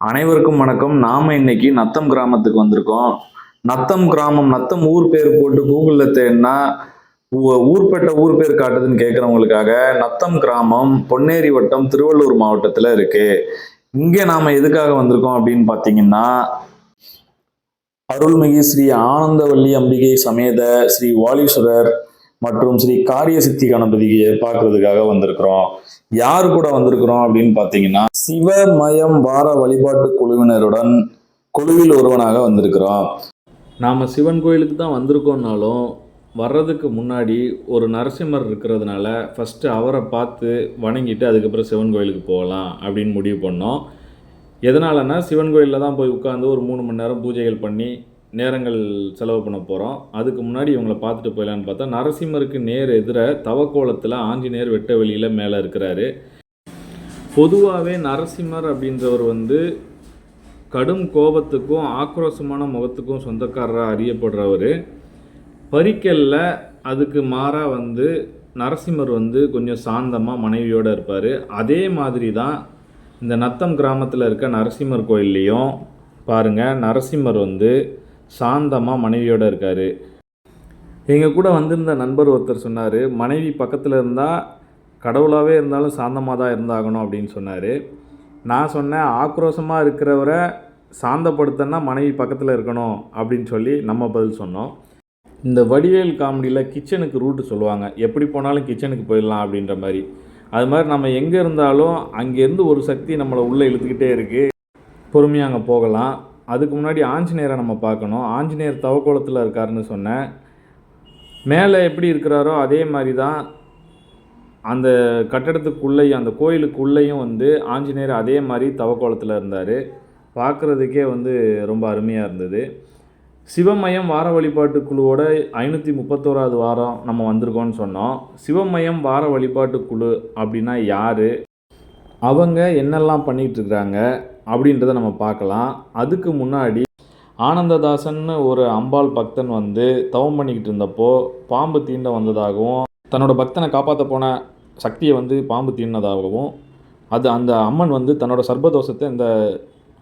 அனைவருக்கும் வணக்கம். நாம இன்னைக்கு நத்தம் கிராமத்துக்கு வந்திருக்கோம். நத்தம் கிராமம் நத்தம் ஊர் பேர் போட்டு கூகுளில் தேடினா ஊர்பட்ட ஊர் பேர் காட்டுதுன்னு கேட்குறவங்களுக்காக நத்தம் கிராமம் பொன்னேரி வட்டம் திருவள்ளூர் மாவட்டத்தில் இருக்கு. இங்கே நாம எதுக்காக வந்திருக்கோம் அப்படின்னு பார்த்தீங்கன்னா அருள்மிகு ஸ்ரீ ஆனந்தவல்லி அம்பிகை சமேத ஸ்ரீ வாலீஸ்வரர் மற்றும் ஸ்ரீ காரிய சித்தி கணபதியை பார்க்கறதுக்காக வந்திருக்கிறோம். யார் கூட வந்திருக்கிறோம் அப்படின்னு பார்த்தீங்கன்னா சிவமயம் வார வழிபாட்டு குழுவினருடன் குழுவில் ஒருவனாக வந்திருக்கிறோம். நாம் சிவன் கோயிலுக்கு தான் வந்திருக்கோம்னாலும் வர்றதுக்கு முன்னாடி ஒரு நரசிம்மர் இருக்கிறதுனால ஃபஸ்ட்டு அவரை பார்த்து வணங்கிட்டு அதுக்கப்புறம் சிவன் கோயிலுக்கு போகலாம் அப்படின்னு முடிவு பண்ணோம். எதனாலன்னா சிவன் கோயிலில் தான் போய் உட்காந்து ஒரு மூணு மணி நேரம் பூஜைகள் பண்ணி நேரங்கள் செலவு பண்ண போகிறோம் அதுக்கு முன்னாடி இவங்களை பார்த்துட்டு போயிடலான்னு பார்த்தா நரசிம்மருக்கு நேர் எதிர தவக்கோலத்தில் ஆஞ்சநேயர் வெட்ட வெளியில் மேலே இருக்கிறாரு. பொதுவாகவே நரசிம்மர் அப்படின்றவர் வந்து கடும் கோபத்துக்கும் ஆக்ரோஷமான முகத்துக்கும் சொந்தக்காரராக அறியப்படுறவர். பரிக்கல்ல அதுக்கு மாறாக வந்து நரசிம்மர் வந்து கொஞ்சம் சாந்தமாக மனைவியோடு இருப்பார். அதே மாதிரி தான் இந்த நத்தம் கிராமத்தில் இருக்க நரசிம்மர் கோயில்லையும் பாருங்கள் நரசிம்மர் வந்து சாந்தமாக மனைவியோடு இருக்கார். எங்கள் கூட வந்திருந்த நண்பர் ஒருத்தர் சொன்னார் மனைவி பக்கத்தில் இருந்தால் கடவுளாகவே இருந்தாலும் சாந்தமாக தான் இருந்தாகணும் அப்படின்னு சொன்னார். நான் சொன்னேன் ஆக்ரோஷமாக இருக்கிறவரை சாந்தப்படுத்தன்னா மனைவி பக்கத்தில் இருக்கணும் அப்படின்னு சொல்லி நம்ம பதில் சொன்னோம். இந்த வடிவேல் காமெடியில் கிச்சனுக்கு ரூட்டு சொல்லுவாங்க எப்படி போனாலும் கிச்சனுக்கு போயிடலாம் அப்படின்ற மாதிரி. அது மாதிரி நம்ம எங்கே இருந்தாலும் அங்கேருந்து ஒரு சக்தி நம்மளை உள்ளே இழுத்துக்கிட்டே இருக்குது பொறுமையாக அங்கே போகலாம். அதுக்கு முன்னாடி ஆஞ்சநேயரை நம்ம பார்க்கணும். ஆஞ்சநேயர் தவக்கோலத்தில் இருக்காருன்னு சொன்னேன். மேலே எப்படி இருக்கிறாரோ அதே மாதிரி தான் அந்த கட்டடத்துக்குள்ளேயும் அந்த கோயிலுக்குள்ளேயும் வந்து ஆஞ்சநேயர் அதே மாதிரி தவக்கோலத்தில் இருந்தார். பார்க்குறதுக்கே வந்து ரொம்ப அருமையாக இருந்தது. சிவமயம் வார வழிபாட்டு குழுவோட ஐநூற்றி முப்பத்தோராது வாரம் நம்ம வந்திருக்கோம்னு சொன்னோம். சிவமயம் வார வழிபாட்டு குழு அப்படின்னா யார்? அவங்க என்னெல்லாம் பண்ணிகிட்ருக்குறாங்க அப்படின்றத நம்ம பார்க்கலாம். அதுக்கு முன்னாடி ஆனந்ததாசன்னு ஒரு அம்பாள் பக்தன் வந்து தவம் பண்ணிக்கிட்டு இருந்தப்போ பாம்பு தீண்ட வந்ததாகவும் தன்னோட பக்தனை காப்பாற்ற போன சக்தியை வந்து பாம்பு தீண்டினதாகவும் அது அந்த அம்மன் வந்து தன்னோட சர்பதோஷத்தை இந்த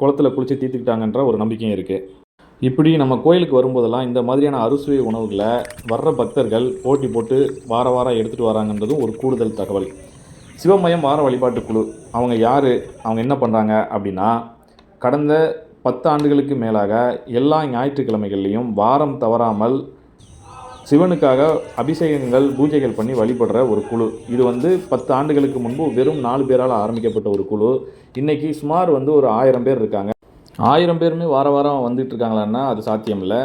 குளத்தில் குளித்து தீர்த்துக்கிட்டாங்கன்ற ஒரு நம்பிக்கையும் இருக்குது இப்படி நம்ம கோயிலுக்கு வரும்போதெல்லாம் இந்த மாதிரியான அறுசுவை உணவுகளை வர்ற பக்தர்கள் போட்டி போட்டு வார வாரம் எடுத்துகிட்டு வராங்கன்றதும் ஒரு கூடுதல் தகவல். சிவமயம் வார வழிபாட்டு குழு. அவங்க யார்? அவங்க என்ன பண்ணுறாங்க அப்படின்னா கடந்த பத்து ஆண்டுகளுக்கு மேலாக எல்லா ஞாயிற்றுக்கிழமைகள்லையும் வாரம் தவறாமல் சிவனுக்காக அபிஷேகங்கள் பூஜைகள் பண்ணி வழிபடுற ஒரு குழு. இது வந்து பத்து ஆண்டுகளுக்கு முன்பு வெறும் நாலு பேரால் ஆரம்பிக்கப்பட்ட ஒரு குழு. இன்றைக்கி சுமார் வந்து ஒரு ஆயிரம் பேர் இருக்காங்க. ஆயிரம் பேருமே வார வாரம் வந்துட்டு இருக்காங்களான்னா அது சாத்தியம் இல்லை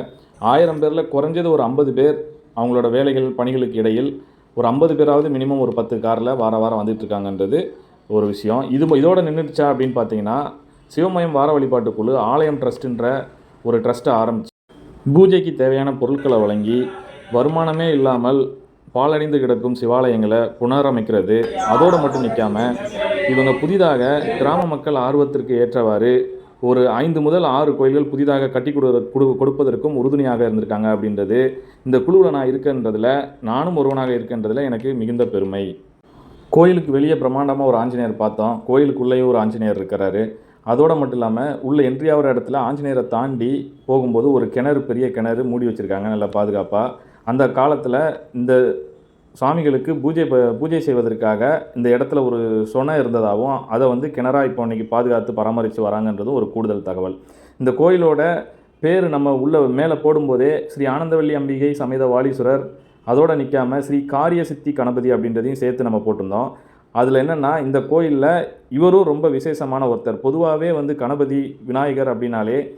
ஆயிரம் பேரில் குறைஞ்சது ஒரு ஐம்பது பேர் அவங்களோட வேலைகள் பணிகளுக்கு இடையில் ஒரு ஐம்பது பேராவது மினிமம் ஒரு பத்து காரில் வார வாரம் வந்துட்டுருக்காங்கன்றது ஒரு விஷயம். இது இதோட நின்றுடுச்சா அப்படின்னு பார்த்தீங்கன்னா சிவமயம் வார வழிபாட்டு குழு ஆலயம் ட்ரஸ்ட்டுன்ற ஒரு ட்ரஸ்ட்டை ஆரம்பிச்சு பூஜைக்கு தேவையான பொருட்களை வழங்கி வருமானமே இல்லாமல் பாலடைந்து கிடக்கும் சிவாலயங்களை புனரமைக்கிறது. அதோடு மட்டும் நிற்காம இவங்க புதிதாக கிராம மக்கள் ஆர்வத்திற்கு ஏற்றவாறு ஒரு ஐந்து முதல் ஆறு கோயில்கள் புதிதாக கட்டி கொடு கொடுப்பதற்கும் உறுதுணையாக இருந்திருக்காங்க அப்படின்றது இந்த குழுவில் நான் இருக்கின்றதில் நானும் ஒருவனாக இருக்கின்றதில் எனக்கு மிகுந்த பெருமை. கோயிலுக்கு வெளியே பிரம்மாண்டமாக ஒரு ஆஞ்சநேயர் பார்த்தோம். கோயிலுக்குள்ளேயும் ஒரு ஆஞ்சநேயர் இருக்கிறாரு. அதோடு மட்டும் இல்லாமல் உள்ளே என்ட்ரி ஆகிற இடத்துல ஆஞ்சநேயரை தாண்டி போகும்போது ஒரு கிணறு பெரிய கிணறு மூடி வச்சுருக்காங்க நல்லா பாதுகாப்பாக அந்த காலத்தில் இந்த சாமிகளுக்கு பூஜை ப- பூஜை செய்வதற்காக இந்த இடத்துல ஒரு சொனை இருந்ததாகவும் அதை வந்து கிணறா இப்போ இன்றைக்கி பாதுகாத்து பராமரித்து வராங்கன்றது ஒரு கூடுதல் தகவல். இந்த கோயிலோட பேர் நம்ம உள்ள மேலே போடும்போதே ஸ்ரீ ஆனந்தவல்லி அம்பிகை சமேத வாலீஸ்வரர் அதோடு நிற்காம ஸ்ரீ காரிய சித்தி கணபதி அப்படின்றதையும் சேர்த்து நம்ம போட்டிருந்தோம். அதில் என்னென்னா இந்த கோயிலில் இவரும் ரொம்ப விசேஷமான ஒருத்தர். பொதுவாகவே வந்து கணபதி விநாயகர் அப்படின்னாலே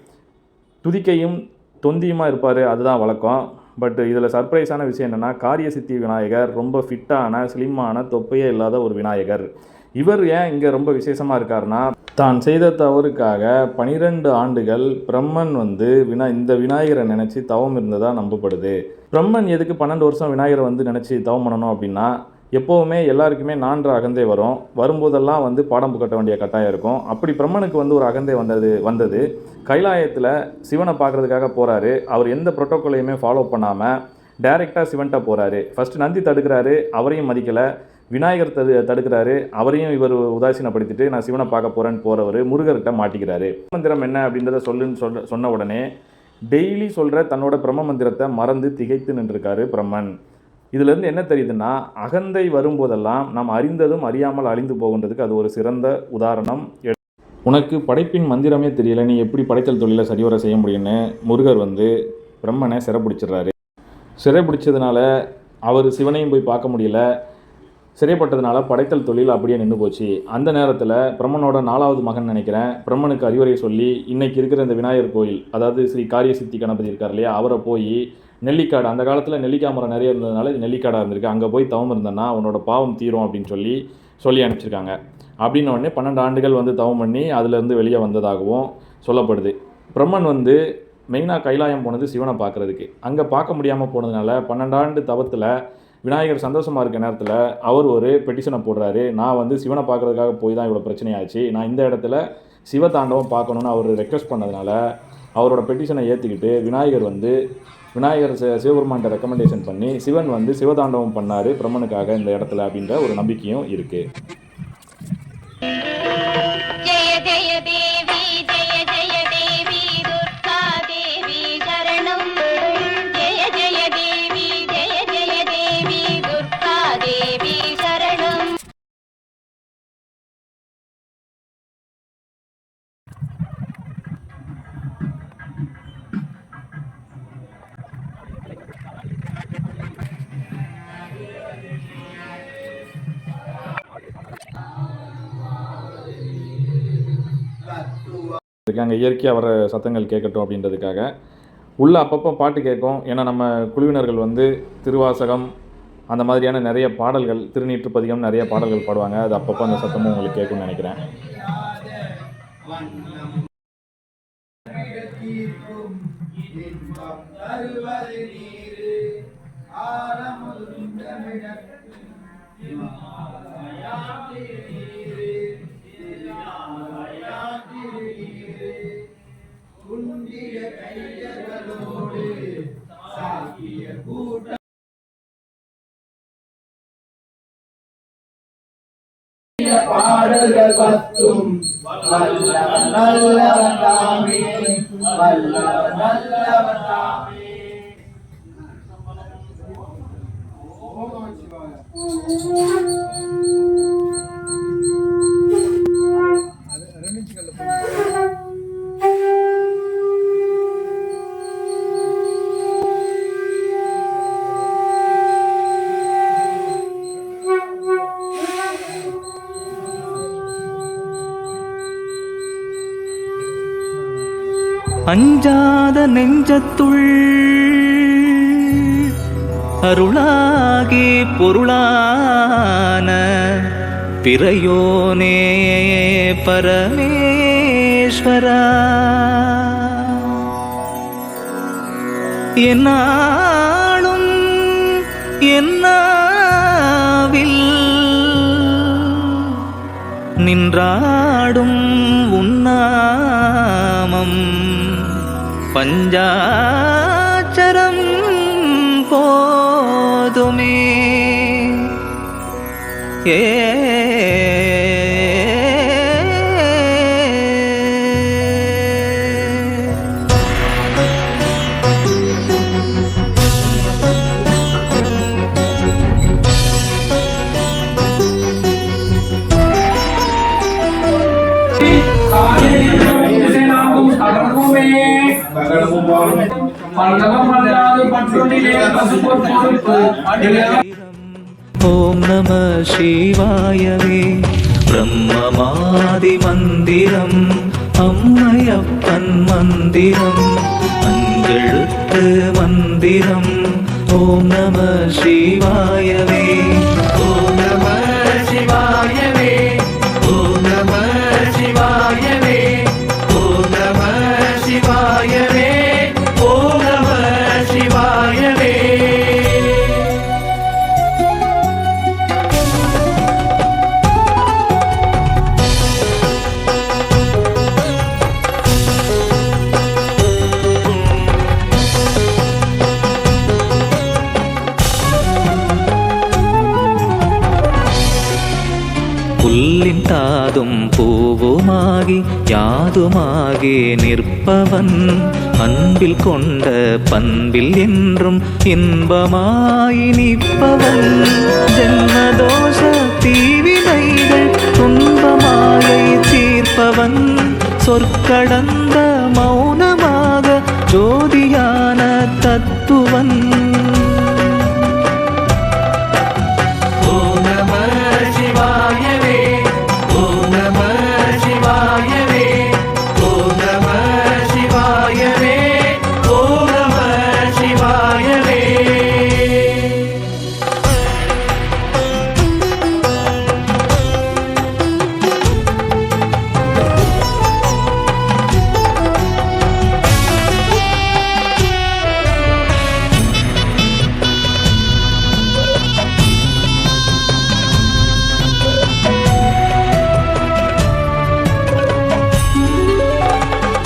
துதிக்கையும் தொந்தியுமாக இருப்பார் அதுதான் வழக்கம். பட் இதில் சர்ப்ரைஸான விஷயம் என்னென்னா காரிய சித்தி விநாயகர் ரொம்ப ஃபிட்டான ஸ்லிம்மான தொப்பையே இல்லாத ஒரு விநாயகர். இவர் ஏன் இங்கே ரொம்ப விசேஷமாக இருக்காருன்னா தான் செய்த தவறுக்காக பனிரெண்டு ஆண்டுகள் பிரம்மன் வந்து வினா இந்த விநாயகரை நினச்சி தவம் இருந்ததாக நம்பப்படுது. பிரம்மன் எதுக்கு பன்னெண்டு வருஷம் விநாயகரை வந்து நினச்சி தவம் பண்ணணும் அப்படின்னா எப்போவுமே எல்லாருக்குமே நான்கு அகந்தை வரும். வரும்போதெல்லாம் வந்து பாடம் புகட்ட வேண்டிய கட்டாயம் இருக்கும். அப்படி பிரம்மனுக்கு வந்து ஒரு அகந்தை வந்தது வந்தது. கைலாயத்தில் சிவனை பார்க்கறதுக்காக போகிறாரு அவர் எந்த ப்ரோட்டோக்கோலையுமே ஃபாலோ பண்ணாமல் டைரெக்டாக சிவன்கிட்ட போகிறாரு ஃபஸ்ட்டு நந்தி தடுக்கிறாரு அவரையும் மதிக்கலை. விநாயகர் தடு தடுக்கிறாரு அவரையும் இவர் உதாசீனப்படுத்திட்டு நான் சிவனை பார்க்க போகிறேன்னு போகிறவர் முருகர்கிட்ட மாட்டிக்கிறாரு. மந்திரம் என்ன அப்படின்றத சொல்லுன்னு சொல்ல சொன்ன உடனே டெய்லி சொல்கிற தன்னோட பிரம்ம மந்திரத்தை மறந்து திகைத்து நின்றுருக்காரு பிரம்மன். இதிலிருந்து என்ன தெரியுதுன்னா அகந்தை வரும்போதெல்லாம் நாம் அறிந்ததும் அறியாமல் அழிந்து போகின்றதுக்கு அது ஒரு சிறந்த உதாரணம். உனக்கு படைப்பின் மந்திரமே தெரியல நீ எப்படி படைத்தல் தொழிலை சரிவர செய்ய முடியும்னு முருகர் வந்து பிரம்மனை சிறைப்பிடிச்சிடுறாரு. சிறைப்பிடிச்சதுனால அவர் சிவனையும் போய் பார்க்க முடியல. சிறைப்பட்டதுனால படைத்தல் தொழில் அப்படியே நின்று போச்சு. அந்த நேரத்தில் பிரம்மனோட நாலாவது மகன் நினைக்கிறேன். பிரம்மனுக்கு அறிவுரை சொல்லி இன்னைக்கு இருக்கிற இந்த விநாயகர் கோயில் அதாவது ஸ்ரீ காரிய சித்தி கணபதி இருக்கார் இல்லையா அவரை போய் நெல்லிக்காடு. அந்த காலத்தில் நெல்லிக்காய் மரம் நிறைய இருந்ததுனால இது நெல்லிக்காடாக இருந்திருக்கு. அங்கே போய் தவம் இருந்தேன்னா உன்னோட பாவம் தீரும் அப்படின்னு சொல்லி சொல்லி அனுப்பிச்சிருக்காங்க. அப்படின்ன உடனே பன்னெண்டு ஆண்டுகள் வந்து தவம் பண்ணி அதுலேருந்து வெளியே வந்ததாகவும் சொல்லப்படுது. பிரம்மன் வந்து மெயினாக கைலாயம் போனது சிவனை பார்க்குறதுக்கு. அங்கே பார்க்க முடியாமல் போனதுனால பன்னெண்டாண்டு தவத்தில் விநாயகர் சந்தோஷமாக இருக்க நேரத்தில் அவர் ஒரு பெட்டிஷனை போடுறாரு. நான் வந்து சிவனை பார்க்குறதுக்காக போய் தான் இவ்வளோ பிரச்சனையாச்சு. நான் இந்த இடத்துல சிவ தாண்டவம் பார்க்கணுன்னு அவர் ரெக்வஸ்ட் பண்ணதுனால அவரோட பெட்டிஷனை ஏற்றுக்கிட்டு விநாயகர் வந்து விநாயகர் சிவபெருமான் சிவபெருமான்கிட்ட ரெக்கமெண்டேஷன் பண்ணி சிவன் வந்து சிவதாண்டவம் பண்ணார் பிரம்மனுக்காக இந்த இடத்துல அப்படின்ற ஒரு நம்பிக்கையும் இருக்குது இருக்காங்க இயற்கையாக வர சத்தங்கள் கேட்கட்டும் அப்படின்றதுக்காக. உள்ளே அப்பப்போ பாட்டு கேட்கும். ஏன்னா நம்ம குழுவினர்கள் வந்து திருவாசகம் அந்த மாதிரியான நிறைய பாடல்கள் திருநீற்றுப்பதிகம் நிறைய பாடல்கள் பாடுவாங்க. அது அப்பப்போ அந்த சத்தமும் உங்களுக்கு கேட்கும்னு நினைக்கிறேன். பாடல்கள் பத்தும் வல்லவன் நல்லவன் தாமே வல்லவன் நல்லவன் தாமே. அஞ்சாத நெஞ்சத்துள். அருளாகி பொருளான பிறையோனே பரமேஸ்வரா. என்னாளும் என்னாவில் நின்றாடும் உன்னாமம் பஞ்சாச்சரம் போதுமே. ஏ ஓம் நம சிவாயவே. பிரம்மமாதி மந்திரம் அம்மையப்பன் மந்திரம் அஞ்செழுத்து மந்திரம். ஓம் நம சிவாயவே. காதும் பூவுமாகி யாதுமாகி நிற்பவன். அன்பில் கொண்ட பண்பில் என்றும் இன்பமாய் நிற்பவன். ஜென்மதோஷ தீவினைகள் துன்பமாயை தீர்ப்பவன். சொற்கடந்த மௌனமாக ஜோதியான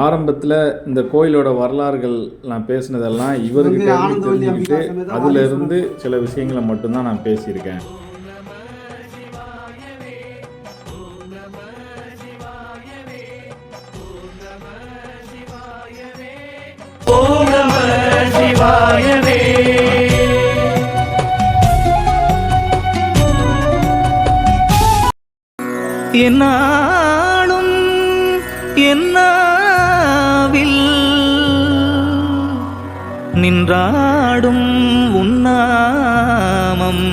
ஆரம்பத்தில் இந்த கோயிலோட வரலாறுகள் நான் பேசினதெல்லாம் இவர்கிட்ட இருந்து தெரிஞ்சுக்கிட்டு அதுல இருந்து சில விஷயங்களை மட்டும்தான் நான் பேசியிருக்கேன். என்னாலும் என்னாவில் நின்றாடும் உன்னாமம்